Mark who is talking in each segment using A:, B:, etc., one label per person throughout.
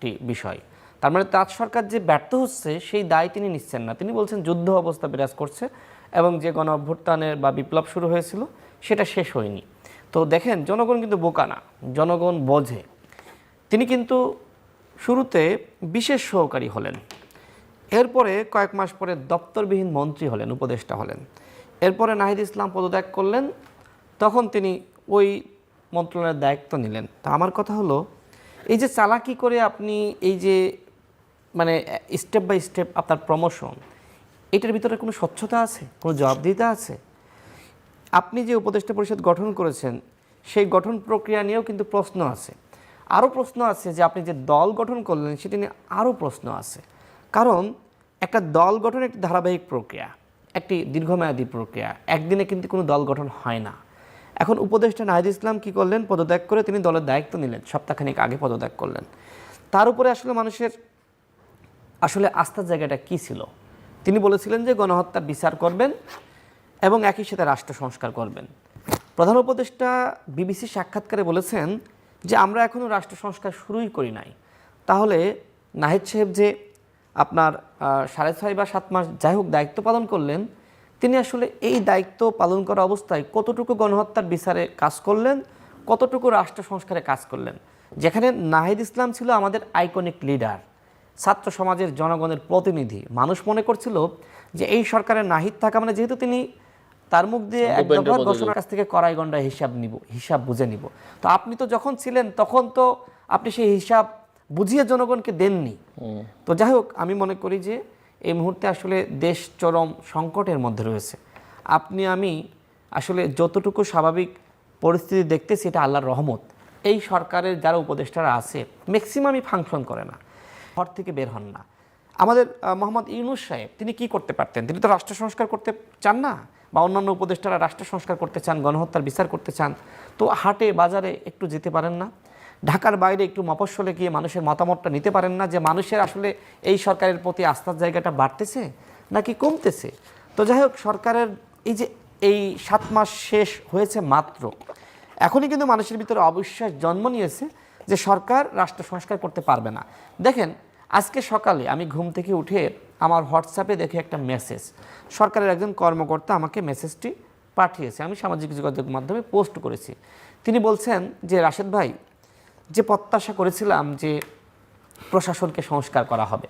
A: একটি বিষয়। তার মানে তাজ সরকার যে ব্যর্থ হচ্ছে, সেই দায় তিনি নিচ্ছেন না। তিনি বলছেন যুদ্ধ অবস্থা বিরাজ করছে এবং যে গণ অভ্যুত্থানের বা বিপ্লব শুরু হয়েছিল, সেটা শেষ হয়নি। তো দেখেন, জনগণ কিন্তু বোকা না, জনগণ বোঝে। তিনি কিন্তু শুরুতে বিশেষ সহকারী হলেন। এরপরে কয়েক মাস পরে দপ্তরবিহীন মন্ত্রী হলেন, উপদেষ্টা হলেন। এরপরে নাহিদ ইসলাম পদত্যাগ করলেন, তখন তিনি ওই মন্ত্রণালয়ের দায়িত্ব নিলেন। তা আমার কথা হলো এই যে চালাকি করে আপনি এই যে মানে স্টেপ বাই স্টেপ আপনার প্রমোশন এটার ভিতরে কোনো স্বচ্ছতা আছে? কোনো জবাবদিহিতা আছে? আপনি যে উপদেষ্টা পরিষদ গঠন করেছেন, সেই গঠন প্রক্রিয়া নিয়েও কিন্তু প্রশ্ন আছে। আরও প্রশ্ন আছে যে আপনি যে দল গঠন করলেন, সেটি নিয়ে আরও প্রশ্ন আছে। কারণ একটা দল গঠন একটি ধারাবাহিক প্রক্রিয়া, একটি দীর্ঘমেয়াদী প্রক্রিয়া, একদিনে কিন্তু কোনো দল গঠন হয় না। এখন উপদেষ্টা নাহিদ ইসলাম কী করলেন? পদত্যাগ করে তিনি দলের দায়িত্ব নিলেন। সপ্তাহখানেক আগে পদত্যাগ করলেন। তার উপরে আসলে মানুষের আসলে আস্থার জায়গাটা কি ছিল? তিনি বলেছিলেন যে গণহত্যার বিচার করবেন এবং একই সাথে রাষ্ট্র সংস্কার করবেন। প্রধান উপদেষ্টা বিবিসি সাক্ষাৎকারে বলেছেন যে আমরা এখনও রাষ্ট্র সংস্কার শুরুই করি নাই। তাহলে নাহিদ সাহেব যে আপনার সাড়ে ছয় বা সাত মাস যাই হোক দায়িত্ব পালন করলেন তিনি আসলে এই দায়িত্ব পালন করা অবস্থায় কতটুকু গণহত্যার বিচারে কাজ করলেন কতটুকু রাষ্ট্র সংস্কারে কাজ করলেন? যেখানে নাহিদ ইসলাম ছিল আমাদের আইকনিক লিডার ছাত্র সমাজের জনগণের প্রতিনিধি। মানুষ মনে করছিল যে এই সরকারের নাহিদ থাকা মানে যেহেতু তিনি তার মুখ দিয়ে এক দফা ঘোষণার কাছ থেকে কড়াই গন্ডা হিসাব নিব হিসাব বুঝে নিব। তো আপনি তো যখন ছিলেন তখন তো আপনি সেই হিসাব বুঝিয়ে জনগণকে দেননি। তো যাই হোক আমি মনে করি যে এই মুহূর্তে আসলে দেশ চরম সংকটের মধ্যে রয়েছে। আপনি, আমি আসলে যতটুকু স্বাভাবিক পরিস্থিতি দেখতেছি এটা আল্লাহর রহমত। এই সরকারের যারা উপদেষ্টারা আছে ম্যাক্সিমামই ফাংশন করে না, ঘর থেকে বের হন না। আমাদের মোহাম্মদ ইউনুস সাহেব, তিনি কি করতে পারতেন? তিনি তো রাষ্ট্র সংস্কার করতে চান না? বা অন্যান্য উপদেষ্টারা রাষ্ট্র সংস্কার করতে চান, গণহত্যার বিচার করতে চান, তো হাটে, বাজারে একটু যেতে পারেন না? ঢাকার বাইরে একটু মফস্বলে গিয়ে মানুষের মতামতটা নিতে পারেন না যে মানুষের আসলে এই সরকারের প্রতি আস্থার জায়গাটা বাড়তেছে নাকি কমতেছে? তো যাই হোক, সরকারের এই যে এই সাত মাস শেষ হয়েছে মাত্র, এখনই কিন্তু মানুষের ভিতরে অবিশ্বাস জন্ম নিয়েছে যে সরকার রাষ্ট্র সংস্কার করতে পারবে না। দেখেন, আজকে সকালে আমি ঘুম থেকে উঠে আমার হোয়াটসঅ্যাপে দেখে একটা মেসেজ, সরকারের একজন কর্মকর্তা আমাকে মেসেজটি পাঠিয়েছে, আমি সামাজিক যোগাযোগ মাধ্যমে পোস্ট করেছি। তিনি বলছেন যে, রাশেদ ভাই যে প্রত্যাশা করেছিলাম যে প্রশাসনকে সংস্কার করা হবে।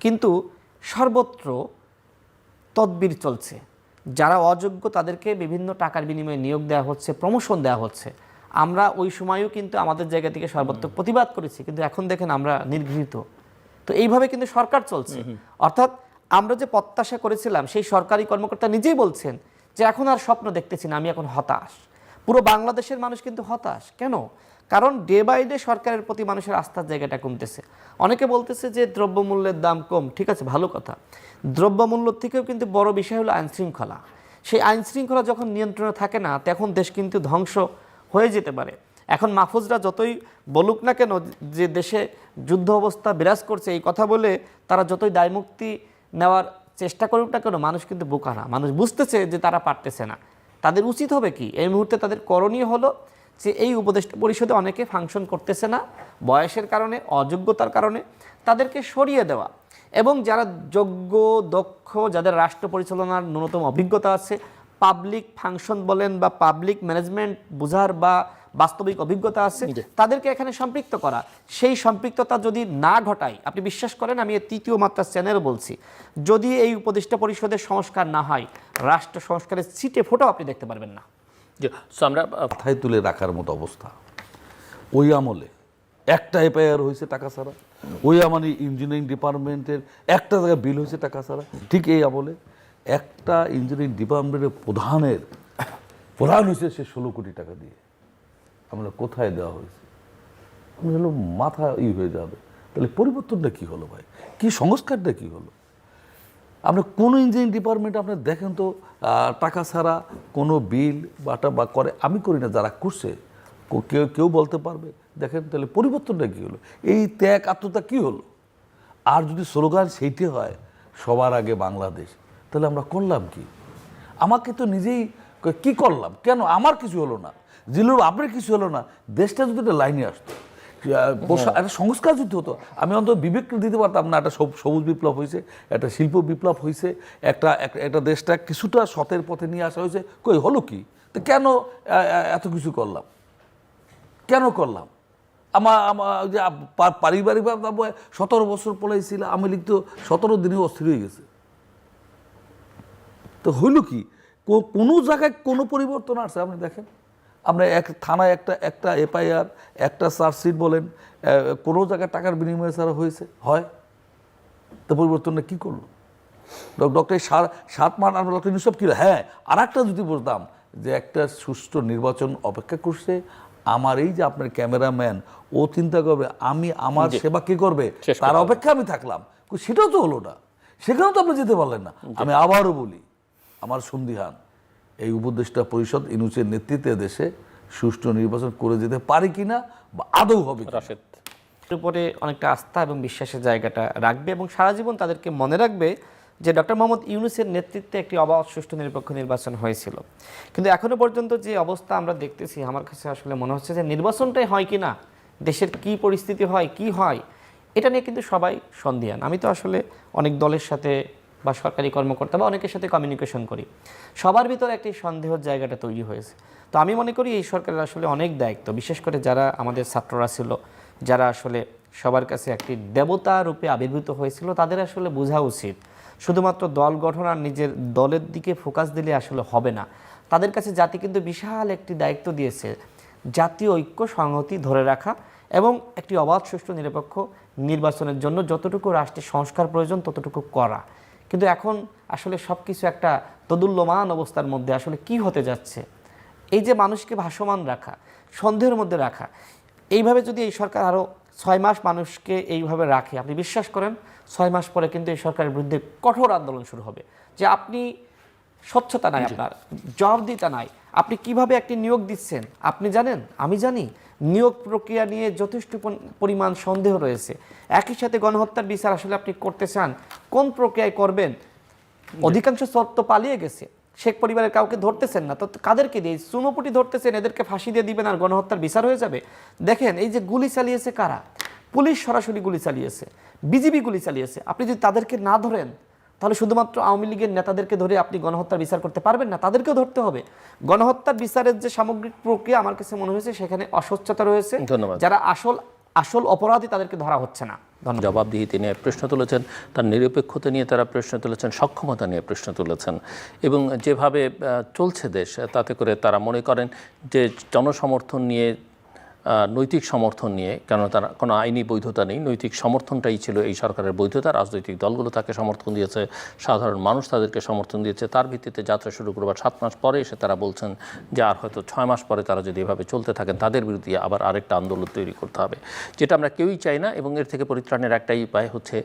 A: কিন্তু সর্বত্র তদবির চলছে। যারা অযোগ্য তাদেরকে বিভিন্ন টাকার বিনিময়ে নিয়োগ দেওয়া হচ্ছে প্রমোশন দেওয়া হচ্ছে। আমরা ওই সময়ও কিন্তু আমাদের জায়গা থেকে সর্বত্র প্রতিবাদ করেছি। কিন্তু এখন দেখেন আমরা নির্গৃহীত। তো এইভাবে কিন্তু সরকার চলছে। অর্থাৎ আমরা যে প্রত্যাশা করেছিলাম সেই সরকারি কর্মকর্তা নিজেই বলছেন যে এখন আর স্বপ্ন দেখতেছি না আমি এখন হতাশ। পুরো বাংলাদেশের মানুষ কিন্তু হতাশ। কেন? কারণ ডে বাই ডে সরকারের প্রতি মানুষের আস্থার জায়গাটা কমতেছে। অনেকে বলতেছে যে দ্রব্যমূল্যের দাম কম। ঠিক আছে, ভালো কথা। দ্রব্যমূল্য থেকেও কিন্তু বড় বিষয় হলো আইন শৃঙ্খলা সেই আইন শৃঙ্খলা যখন নিয়ন্ত্রণে থাকে না, তখন দেশ কিন্তু ধ্বংস হয়ে যেতে পারে। এখন মাহফুজরা যতই বলুক না কেন যে দেশে যুদ্ধ অবস্থা বিরাজ করছে, এই কথা বলে তারা যতই দায়মুক্তি নেওয়ার চেষ্টা করুক না কেন, মানুষ কিন্তু বোকা না। মানুষ বুঝতেছে যে তারা পারতেছে না। তাদের উচিত হবে কি? এই মুহূর্তে তাদের করণীয় হলো যে এই উপদেষ্টা পরিষদে অনেকে ফাংশন করতেছে না বয়সের কারণে অযোগ্যতার কারণে তাদেরকে সরিয়ে দেওয়া। এবং যারা যোগ্য দক্ষ যাদের রাষ্ট্র পরিচালনার ন্যূনতম অভিজ্ঞতা আছে পাবলিক ফাংশন বলেন বা পাবলিক ম্যানেজমেন্ট বোঝার বা বাস্তবিক অভিজ্ঞতা আছে তাদেরকে এখানে সম্পৃক্ত করা। সেই সম্পৃক্ততা যদি না ঘটায় আপনি বিশ্বাস করেন আমি তৃতীয় মাত্রার চ্যানেল বলছি যদি এই উপদেষ্টা পরিষদের সংস্কার না হয় রাষ্ট্র সংস্কারের সিটে ফোটাও আপনি দেখতে পারবেন না।
B: আমরা
C: মাথায় তুলে রাখার মতো অবস্থা। ওই আমলে একটা এফআইআর হয়েছে টাকা ছাড়া, ওই আমলে ইঞ্জিনিয়ারিং ডিপার্টমেন্টের একটা জায়গায় বিল হয়েছে টাকা ছাড়া, ঠিক এই আমলে একটা ইঞ্জিনিয়ারিং ডিপার্টমেন্টের প্রধানের প্রধান হয়েছে সে ষোলো কোটি টাকা দিয়ে। আমরা কোথায় দেওয়া হয়েছে? আমি হলো মাথা ই হয়ে যাবে। তাহলে পরিবর্তনটা কি হলো ভাই? কি সংস্কারটা কি হলো? আপনার কোনো ইঞ্জিনিয়ারিং ডিপার্টমেন্ট আপনি দেখেন তো টাকা ছাড়া কোনো বিল বাটা বা করে, আমি করি না যারা করছে কেউ কেউ বলতে পারবে। দেখেন তাহলে পরিবর্তনটা কী হলো? এই ত্যাগ আত্মতা কী হলো? আর যদি স্লোগান সেইটি হয়, সবার আগে বাংলাদেশ, তাহলে আমরা করলাম কি? আমাকে তো নিজেই ক- করলাম? কেন? আমার কিছু হলো না। জিলুর আপনার কিছু হলো না। দেশটা যদি একটা লাইনে আসতো একটা সংস্কার যুদ্ধ হতো। আমি অন্তত বিবেক দিতে পারতাম না একটা সব- সবুজ বিপ্লব হয়েছে একটা শিল্প বিপ্লব হয়েছে একটা একটা- দেশটা কিছুটা সতের পথে নিয়ে আসা হয়েছে। কই হলো কি? তো কেন এত কিছু করলাম? কেন করলাম? আমার যে পা- পারিবারিকভাবে সতেরো বছর পলাইছিল আমি লিখতে সতেরো দিনে অস্থির হয়ে গেছে। তো হইল কি কোনো জায়গায় কোনো পরিবর্তন আসছে? আপনি দেখেন। আমরা এক থানায় একটা একটা এফআইআর একটা চার্জশিট বলেন কোনো জায়গায় টাকার বিনিময়ে ছাড়া হয়েছে হয়? তো পরিবর্তনটা কী করল? ডক- ডক্টর সা- সাত মান আমরা ডক্টর ইউসুফ কী হ্যাঁ আর একটা যদি বলতাম যে একটা সুষ্ঠু নির্বাচন অপেক্ষা করছে আমার এই যে আপনার ক্যামেরাম্যান ও চিন্তা করবে আমি আমার সেবা কে করবে? তার অপেক্ষা আমি থাকলাম। সেটাও তো হলো না। সেখানেও তো আপনি যেতে পারলেন না। আমি আবারও বলি আমার সন্দিহান এই উপদেষ্টা পরিষদ ইনুচের নেতৃত্বে দেশে সুষ্ঠু নির্বাচন করে যেতে পারে কিনা বা আদৌ হবে।
B: রাশেদ।
A: উপরে অনেকটা আস্থা এবং বিশ্বাসের জায়গাটা রাখবে এবং সারা জীবন তাদেরকে মনে রাখবে যে ডক্টর মোহাম্মদ ইউনুসের নেতৃত্বে একটি অবাধ, সুষ্ঠু, নিরপেক্ষ নির্বাচন হয়েছিল। কিন্তু এখনও পর্যন্ত যে অবস্থা আমরা দেখতেছি, আমার কাছে আসলে মনে হচ্ছে যে নির্বাচনটাই হয় কি না দেশের কি পরিস্থিতি হয়, কি হয়, এটা নিয়ে কিন্তু সবাই সন্দিহান। আমি তো আসলে অনেক দলের সাথে বা সরকারি কর্মকর্তা বা অনেকের সাথে কমিউনিকেশন করি। সবার ভিতরে একটি সন্দেহের জায়গাটা তৈরি হয়েছে। তো আমি মনে করি এই সরকারের আসলে অনেক দায়িত্ব, বিশেষ করে যারা আমাদের ছাত্ররা ছিল, যারা আসলে সবার কাছে একটি দেবতা রূপে আবির্ভূত হয়েছিল, তাদের আসলে বোঝা উচিত। শুধুমাত্র দল গঠন আর নিজের দলের দিকে ফোকাস দিলে আসলে হবে না। তাদের কাছে জাতি কিন্তু বিশাল একটি দায়িত্ব দিয়েছে। জাতীয় ঐক্য, সংহতি ধরে রাখা এবং একটি অবাধ, সুষ্ঠু, নিরপেক্ষ নির্বাচনের জন্য যতটুকু রাষ্ট্রের সংস্কার প্রয়োজন, ততটুকু করা। কিন্তু এখন আসলে সব কিছু একটা তদুল্যমান অবস্থার মধ্যে আসলে কি হতে যাচ্ছে? এই যে মানুষকে ভাসমান রাখা সন্দেহের মধ্যে রাখা এইভাবে যদি এই সরকার আরও ছয় মাস মানুষকে এইভাবে রাখে আপনি বিশ্বাস করেন? ছয় মাস পরে কিন্তু এই সরকারের বিরুদ্ধে কঠোর আন্দোলন শুরু হবে। যে আপনি স্বচ্ছতা নাই আপনার জবাবদিহিতা নাই আপনি কীভাবে একটি নিয়োগ দিচ্ছেন? আপনি জানেন? আমি জানি। নিয়োগ প্রক্রিয়া নিয়ে যথেষ্ট পরিমাণ সন্দেহ রয়েছে। একই সাথে গণহত্যার বিচার আসলে আপনি করতে চান কোন প্রক্রিয়ায় করবেন? অধিকাংশ শর্ত পালিয়ে গেছে। শেখ পরিবারের কাউকে ধরতেছেন না। তো কাদেরকে দিয়ে? চুনোপুটি ধরতেছেন এদেরকে ফাঁসি দিয়ে দিবেন আর গণহত্যার বিচার হয়ে যাবে? দেখেন এই যে গুলি চালিয়েছে কারা? পুলিশ সরাসরি গুলি চালিয়েছে বিজিবি গুলি চালিয়েছে। আপনি যদি তাদেরকে না ধরেন তাহলে শুধুমাত্র আওয়ামী লীগের নেতাদেরকে ধরে আপনি গণহত্যার বিচার করতে পারবেন না তাদেরকেও ধরতে হবে। গণহত্যার বিচারের যে সামগ্রিক প্রক্রিয়া আমার কাছে মনে হয়েছে সেখানে অস্বচ্ছতা রয়েছে।
B: ধন্যবাদ।
A: যারা আসল আসল অপরাধী তাদেরকে ধরা হচ্ছে না। ধন্যবাদ।
B: জবাবদিহিতি নিয়ে প্রশ্ন তুলেছেন তার নিরপেক্ষতা নিয়ে তারা প্রশ্ন তুলেছেন সক্ষমতা নিয়ে প্রশ্ন তুলেছেন। এবং যেভাবে চলছে দেশ তাতে করে তারা মনে করেন যে জনসমর্থন নিয়ে নৈতিক সমর্থন নিয়ে কেন তার কোনো আইনি বৈধতা নেই নৈতিক সমর্থনটাই ছিল এই সরকারের বৈধতা। রাজনৈতিক দলগুলো তাকে সমর্থন দিয়েছে সাধারণ মানুষ তাদেরকে সমর্থন দিয়েছে। তার ভিত্তিতে যাত্রা শুরু করবার সাত মাস পরে এসে তারা বলছেন যে আর হয়তো ছয় মাস পরে তারা যদি এভাবে চলতে থাকেন তাদের বিরুদ্ধে আবার আরেকটা আন্দোলন তৈরি করতে হবে। যেটা আমরা কেউই চাই না এবং এর থেকে পরিত্রাণের একটাই উপায় হচ্ছে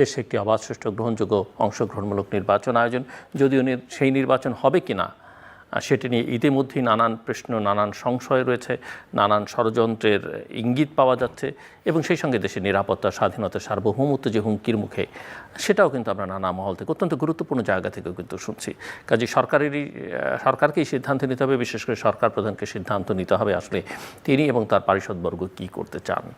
B: দেশে একটি অবাধ সুষ্ঠু গ্রহণযোগ্য অংশগ্রহণমূলক নির্বাচন আয়োজন। যদিও সেই নির্বাচন হবে কিনা আহ, সেটি নিয়ে ইতিমধ্যেই নানান প্রশ্ন, নানান সংশয় রয়েছে, নানান ষড়যন্ত্রের ইঙ্গিত পাওয়া যাচ্ছে এবং সেই সঙ্গে দেশের নিরাপত্তা, স্বাধীনতা, সার্বভৌমত্ব যে হুমকির মুখে, সেটাও কিন্তু আমরা নানা মহল থেকে অত্যন্ত গুরুত্বপূর্ণ জায়গা থেকে কিন্তু শুনছি। কাজে সরকারেরই সরকারকেই সিদ্ধান্ত নিতে হবে, বিশেষ করে সরকার প্রধানকে সিদ্ধান্ত নিতে হবে আসলে তিনি এবং তার পারিষদবর্গ কী করতে চান।